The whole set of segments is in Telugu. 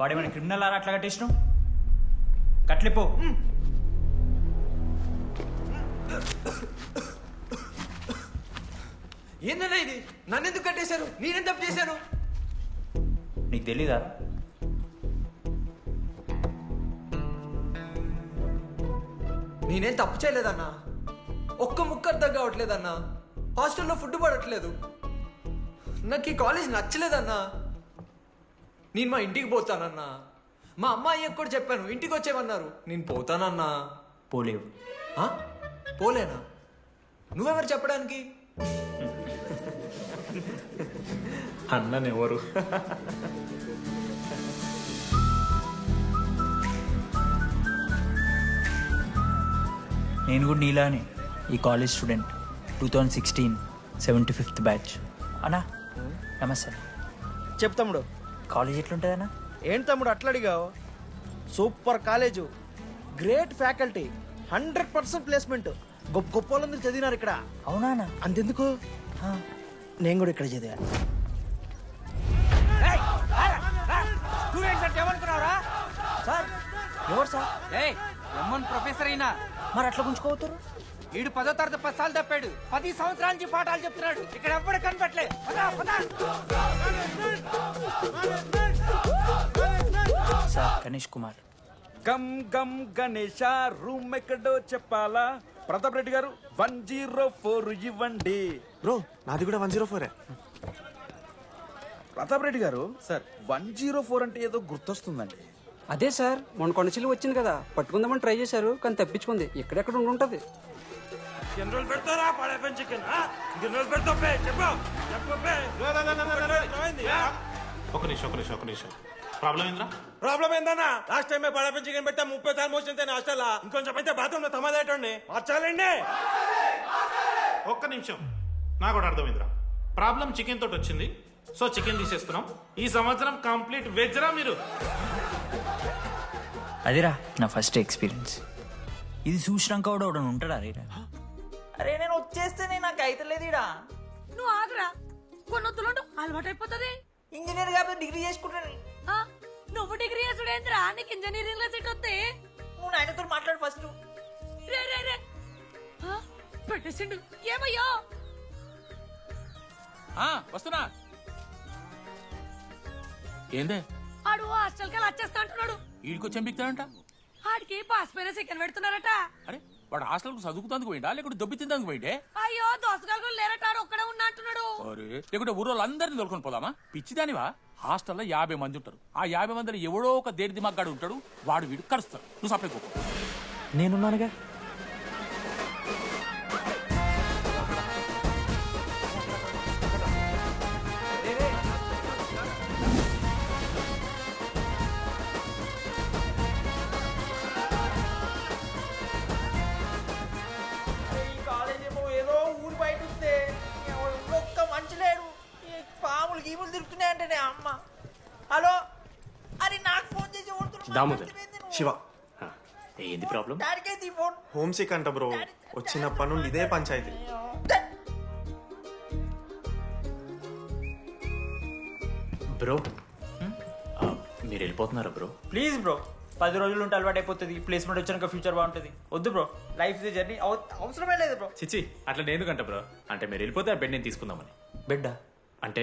వాడేమైనా క్రిమినల్ ఆరా అట్లా కట్టేసినావు? కట్లిపో. ఏందన్నా ఇది? నన్ను ఎందుకు కట్టేశారు? నేనేం తప్పు చేశాను? నీకు తెలీదా? నేనేం తప్పు చేయలేదన్నా? ఒక్క ముక్క అర్థం కావట్లేదన్నా? హాస్టల్లో ఫుడ్ పడట్లేదు. నాకు ఈ కాలేజ్ నచ్చలేదన్నా? నేను మా ఇంటికి పోతానన్నా. మా అమ్మాయి కూడా చెప్పాను ఇంటికి వచ్చేమన్నారు నేను పోతానన్నా. పోలేవు. ఆ? పోలేనా? నువ్వెవరు చెప్పడానికి? అన్ననెవరు నేను కూడా నీలానే ఈ college student two thousand sixteen seventy fifth batch అన్నా నమస్తే. చెప్పు తమ్ముడు. కాలేజ్ ఎట్లుంటుందన్నా? ఏంటి తమ్ముడు అట్లా అడిగావు? Super college. Great faculty. Hundred percent placement. గొప్ప గొప్ప వాళ్ళందరూ చదివినారు ఇక్కడ. అవునా అంతెందుకు? ఆ. నేను కూడా ఇక్కడ చదివా. సార్ ఎవరు సార్? ఏయ్ ఎమ్మన్ ప్రొఫెసర్ అయినా. మరి అట్లా గుంజుకోవతారు ఈడు పదో తరగతి పది సార్లు తప్పాడు. పది సంవత్సరాల నుంచి పాఠాలు చెప్తున్నాడు. ఇక్కడ ఎవ్వడు పదా పదా. సార్ గణేష్ కుమార్. గమ్ గమ్ గణేష రూమ్ ఎక్కడో చెప్పాలా? Pratap Reddy garu one zero four ఇవ్వండి. బ్రో నాది కూడా వన్ జీరో ఫోరే. ప్రతాప్ రెడ్డి గారు సార్. వన్ జీరో ఫోర్ అంటే ఏదో గుర్తొస్తుందండి. అదే సార్. మొన్న కొండచిల్లి వచ్చింది కదా. పట్టుకుందామని ట్రై చేశారు కానీ తప్పించుకుంది. ఎక్కడెక్కడ ఉండి ఉంటది ఒక నిమిషం ఒక నిమిషం ఒక నిమిషం ప్రాబ్లం ఏంద్రా ప్రాబ్లం ఏందన్నా లాస్ట్ టైం పడపం చికెన్ పెట్టా ముప్పై సార్లు మోషన్ హాస్టల్ ఇంకొంచెం అయితే బాత్రూమ్లో తమాదేటండి మార్చాలండి ఒక్క నిమిషం. నాకు కూడా అర్థమైందిరా ప్రాబ్లం చికెన్ తోటి వచ్చింది. సో చికెన్ తీసేస్తున్నాం. ఈ సంవత్సరం కంప్లీట్ వెజ్ రా మీరు? అదిరా నా ఫస్ట్ ఎక్స్పీరియన్స్ ఇది చూసినాక కూడా ఉంటాడా రే అరే నేను వచ్చేస్తేనే నాకు అయితలేదు ఇడా నువ్వు ఆగురా. కొన్నొత్తులు అలవాటైపోతుంది. ఇంజనీర్ కాబట్టి డిగ్రీ చేసుకుంటాను. ఆ, నువ్వు డిగ్రీ చేసుడేంద్రా నీకు ఇంజనీరింగ్లో సీట్ వస్తే. నువ్వు నాయనతో మాట్లాడు ఫస్ట్ రే రే రే. ఆ, పెట్టేసిండు. ఏమయ్యో? వస్తున్నా. ఏందే? ఆడు హాస్టల్కి వచ్చేస్తా అంటున్నాడు. ఈడికి చెంపిస్తాడంట ఆడికి పాస్ పైన చికెన్ పెడుతున్నారట. అరే వాడు హాస్టల్ చదువుకుతానికి పోయిండా? లేకుంటే దొబ్బి తిందానికి పోయిండే? అయ్యో దోసగాళ్ళు లేరట ఆడు ఒక్కడే ఉన్నా అంటున్నాడు అరే లేకుంటే ఊరోళ్ళు అందరిని దొరుకుని పోదామా? పిచ్చిదానివా? హాస్టల్లో యాభై మంది ఉంటారు. ఆ యాభై మందిలో ఎవడో ఒక దేడి దిమాగ్గాడు ఉంటాడు వాడు వీడు కరుస్తాడు. నువ్వు సపరేట్ కోపం. నేనున్నానుగా? గీములు తిరుగుతున్నాయంటే అమ్మ. హలో? అరే నాకు ఫోన్ చేసి దామోదర్. శివ. ఏంది ప్రాబ్లం డాడీకి ఫోన్? హోమ్ సిక్ అంట బ్రో. వచ్చినప్పటి నుండి ఇదే పంచాయతీ. బ్రో మీరు వెళ్ళిపోతున్నారా బ్రో? ప్లీజ్ బ్రో పది రోజులు ఉంటే అలవాటు అయిపోతుంది. ప్లేస్మెంట్ వచ్చాక ఫ్యూచర్ బాగుంటుంది. వద్దు బ్రో లైఫ్ జర్నీ అవసరమే లేదు బ్రో. చిచి అట్లా నేను కంట బ్రో. అంటే మీరు వెళ్ళిపోతే ఆ బెడ్ నేను తీసుకుందామని. బిడ్డ అంటే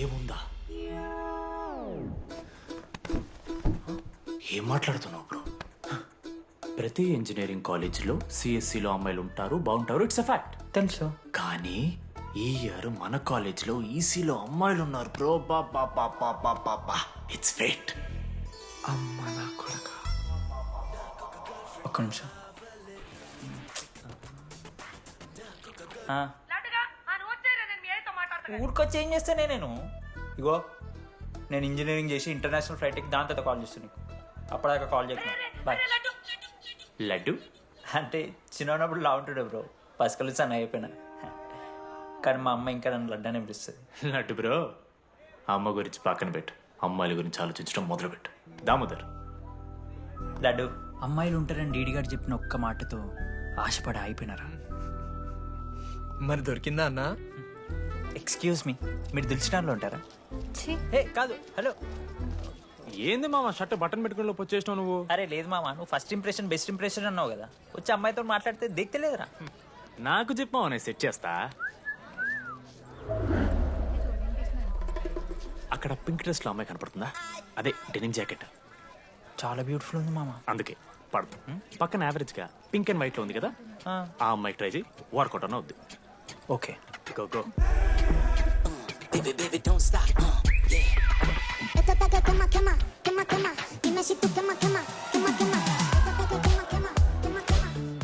ఏముందా? ఏం మాట్లాడుతున్నావు బ్రో? ప్రతి ఇంజనీరింగ్ కాలేజీలో సిఎస్సిలో అమ్మాయిలు ఉంటారు బాగుంటారు ఇట్స్ అ ఫ్యాక్ట్ తెలుసు. కానీ ఈ ఇయర్ మన కాలేజీలో ఈసీలో అమ్మాయిలు ఉన్నారు బ్రో. బా బా బా బా బా బా బా. ఇట్స్ ఫేట్ అమ్మ నా కొడక. ఒక్క నిమిషం ఆ, లడ్డుగా ఆ నువ్వు వచ్చేరా నేను మీ ఆయనతో మాట్లాడతా ఊరికొచ్చి ఏం చేస్తానే నేను. ఇగో నేను ఇంజనీరింగ్ చేసి ఇంటర్నేషనల్ ఫ్లైట్కి దాని తర్వాత కాల్ చేస్తాను నీకు. అప్పటిదాకా కాల్ చేయకు. బాయ్ లడ్డు అంటే చిన్నప్పుడు లా ఉంటుండే బ్రో. పసికలు సన్న అయిపోయినా. కానీ మా అమ్మ ఇంకా నన్ను లడ్డానే పిలుస్తుంది. లడ్డు బ్రో అమ్మ గురించి పక్కన పెట్టు. అమ్మాయిల గురించి ఆలోచించడం మొదలుపెట్టు. దామోదర్. లడ్డు. అమ్మాయిలు ఉంటారని డీడీ గారు చెప్పిన ఒక్క మాటతో ఆశపడి అయిపోయినారా మరి దొరికిందా అన్నా? ఎక్స్క్యూజ్ మీ మీరు దిల్చినాలో ఉంటారా? ఏ కాదు. హలో. ఏంది మామ షర్ట్ బటన్ పెట్టుకుని లోపు వచ్చేసినావు నువ్వు? అరే లేదు మామ. నువ్వు ఫస్ట్ ఇంప్రెషన్ బెస్ట్ ఇంప్రెషన్ అన్నావు కదా. వచ్చి అమ్మాయితో మాట్లాడితే దిక్తలేదురా. నాకు చెప్పావు నేను సెట్ చేస్తా. అక్కడ పింక్ డ్రెస్లో అమ్మాయి కనపడుతుందా? అదే డెనిమ్ జాకెట్. చాలా బ్యూటిఫుల్ ఉంది మామ. అందుకే పడదు. పక్కన యావరేజ్గా పింక్ అండ్ వైట్లో ఉంది కదా? ఆ. ఆ అమ్మాయి ట్రై చేయి వర్కౌట్ అన్న అవుద్ది okay. Go go baby, baby, don't stop. Uh, yeah.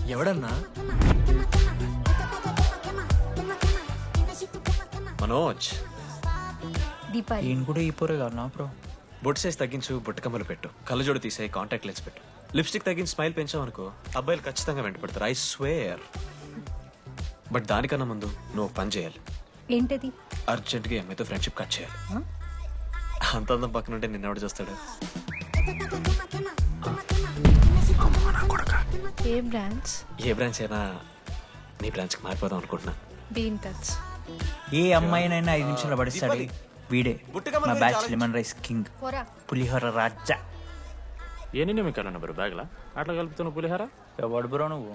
ఎవడన్నా? మనోజ్. కూడా ఈ పోరే బొట్ సైజ్ తగ్గించు బొట్టుకమ్మలు పెట్టు. కళ్ళజోడు తీసే కాంటాక్ట్ లెన్స్ పెట్టు. లిప్స్టిక్ తగ్గించి స్మైల్ పెంచామనుకో అబ్బాయిలు ఖచ్చితంగా వెంటబడతారు ఐ స్వేర్ బట్ దానికన్నా ముందు నువ్వు పని చేయాలి. ఏంటది? అర్జెంట్గా అమ్మాయితో ఫ్రెండ్షిప్ కట్ చేయాలి. అంత అందం పక్కన ఉంటే నిన్నెవడు చూస్తాడు. ఏ బ్రాండ్స్ ఏ బ్రాంచ్ అయినా నీ బ్రాంచ్కి మారిపోదాం అనుకుంటున్నా. బీ ఇన్ టచ్ ఏ అమ్మాయినైనా ఐదు నిమిషాలు పడిస్తాడు. వీడే గురించి బ్యాచ్. లెమన్ రైస్ కింగ్ పోరా. పులిహోర రాజా. ఎన్ని నిమిషాలు నెంబర్ బ్యాగ్లా? అట్లా కలుపుతున్న పులిహోర? ఎవడు బ్రో నువ్వు?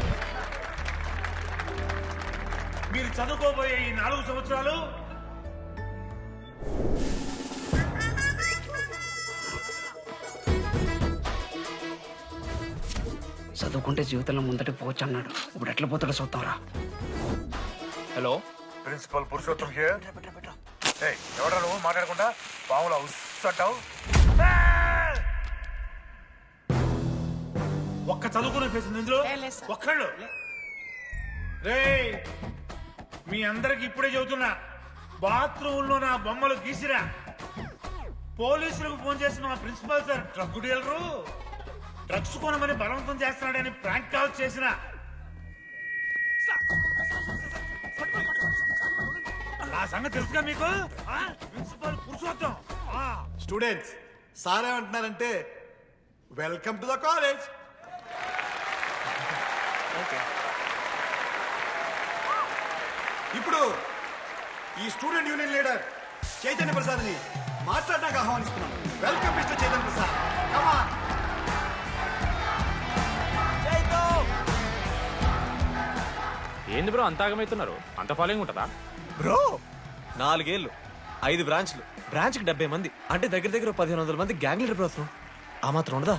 మీరు చదువుకోబోయే ఈ నాలుగు సంవత్సరాలు? చదువుకుంటే జీవితంలో ముందటి పోవచ్చు అన్నాడు. ఇప్పుడు ఎట్లా పోతాడో చూద్దాంరా. హలో? ప్రిన్సిపల్ పురుషోత్తం హియర్ ఎవడా నువ్వు? మాట్లాడకుండా పాములా ఉస్సంటావు? ఒక్క చదువుకునే ఫేస్ ఇందులో? ఒక్కళ్ళు? రేయ్ మీ అందరికి ఇప్పుడే చెబుతున్నా. బాత్రూంలో నా బొమ్మలు గీసిరా. పోలీసులకు ఫోన్ చేసిన మా principal sir drug dealer drugs కొనమని బలవంతం చేస్తున్నాడని ప్రాంక్ కాల్ చేసిన. ఆ సంగతి తెలుసుగా మీకు? ఆ? ప్రిన్సిపల్ పురుషోత్తం. ఆ. స్టూడెంట్స్ సార్ ఏమంటున్నారంటే వెల్కమ్ టు ద కాలేజ్. ఇప్పుడు ఈ స్టూడెంట్ యూనియన్ లీడర్ చైతన్య ప్రసాద్ని మాట్లాడడానికి ఆహ్వానిస్తున్నాం. Welcome mister Chaitanya Prasad. Come on ఏంది బ్రో అంత ఆగమవుతున్నారు అంత ఫాలోయింగ్ ఉంటుందా? బ్రో నాలుగేళ్ళు ఐదు బ్రాంచ్లు. బ్రాంచ్కి డెబ్బై మంది అంటే దగ్గర దగ్గర పదిహేను వందల మంది గ్యాంగ్ లీడర్ బ్రో ఆ మాత్రం ఉండదా?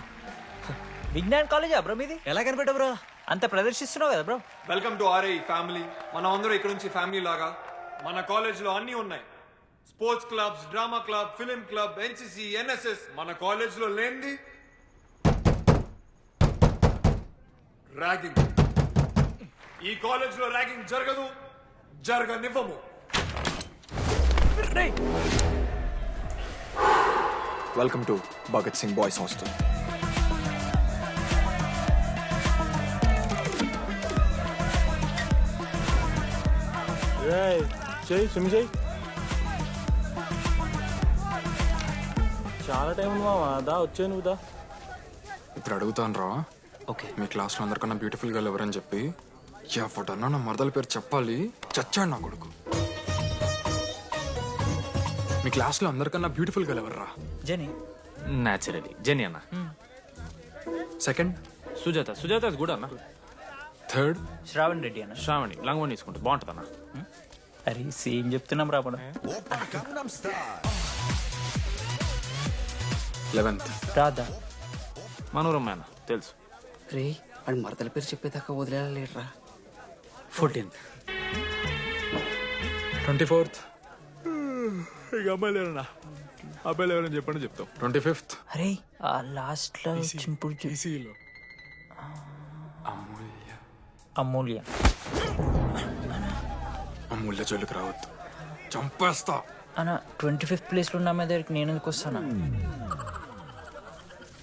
విజ్ఞాన్ కాలేజా బ్రో మీది? ఎలా కనిపెట్టా బ్రో? అంత ప్రదర్శిస్తున్నావు కదా bro welcome to RI family మనం అందరూ ఇక్కడ నుంచి ఫ్యామిలీ లాగా. మన కాలేజ్లో అన్ని ఉన్నాయి. Sports clubs drama club film club NCC NSS మన కాలేజ్లో లేనిది ర్యాగింగ్ ఈ కాలేజ్లో ర్యాగింగ్ జరగదు జరగనివ్వము. Welcome to Bhagat Singh boys hostel చెయ్యి స్విమ్ చెయ్యి. చాలా టైం ఉంది మామ దా వచ్చే నువ్వు దా. ఇప్పుడు అడుగుతాను రా. ఓకే. మీ క్లాస్లో అందరికన్నా బ్యూటిఫుల్ గర్ల్ ఎవరని చెప్పి ఎవడన్నా నా మరదల పేరు చెప్పాలి. చచ్చాడు నా కొడుకు. మీ క్లాస్లో అందరికన్నా బ్యూటిఫుల్ గర్ల్ ఎవర్రా? జని. న్యాచురలీ జెని అన్న. సెకండ్ సుజాత. సుజాత గుడ్ అన్న. థర్డ్ శ్రావణ్ రెడ్డి అన్న. శ్రావణి లంగ్ వన్ తీసుకుంటే. బాగుంటుంది అన్న అరే సేమ్ చెప్తున్నాం రాపడం లెవెన్త్ రాధా. మనోరమ్మ అన్న తెలుసు. రే అని మరదల పేరు చెప్పేదాకా వదిలేరా ఫోర్టీన్త్ ట్వంటీ ఫోర్త్ ఇక అమ్మాయిలు ఎవరన్నా? అబ్బాయిలు ఎవరని చెప్పండి చెప్తాం. ట్వంటీ ఫిఫ్త్ అరే ఆ లాస్ట్లో చింపుడు చూ- ఈసీలో. అమూల్య. అమూల్య జోలికి రావద్దు. చంపేస్తా. అన్న ట్వంటీ ఫిఫ్త్ ప్లేస్లో ఉన్న దగ్గరికి నేను ఎందుకు వస్తానా?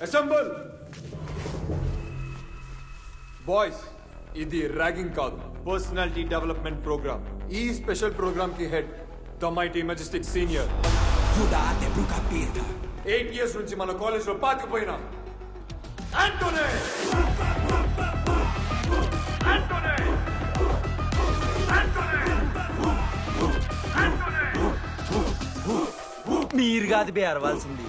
అసెంబుల్! బాయ్స్ ఇది ర్యాగింగ్ కాదు. Personality development program. ఈ స్పెషల్ ప్రోగ్రామ్కి head the mighty majestic senior. Eight years నుంచి మన కాలేజ్లో పాతిపోయినా ఆంటోనే! మీరు కాదు బే అరవాల్సింది.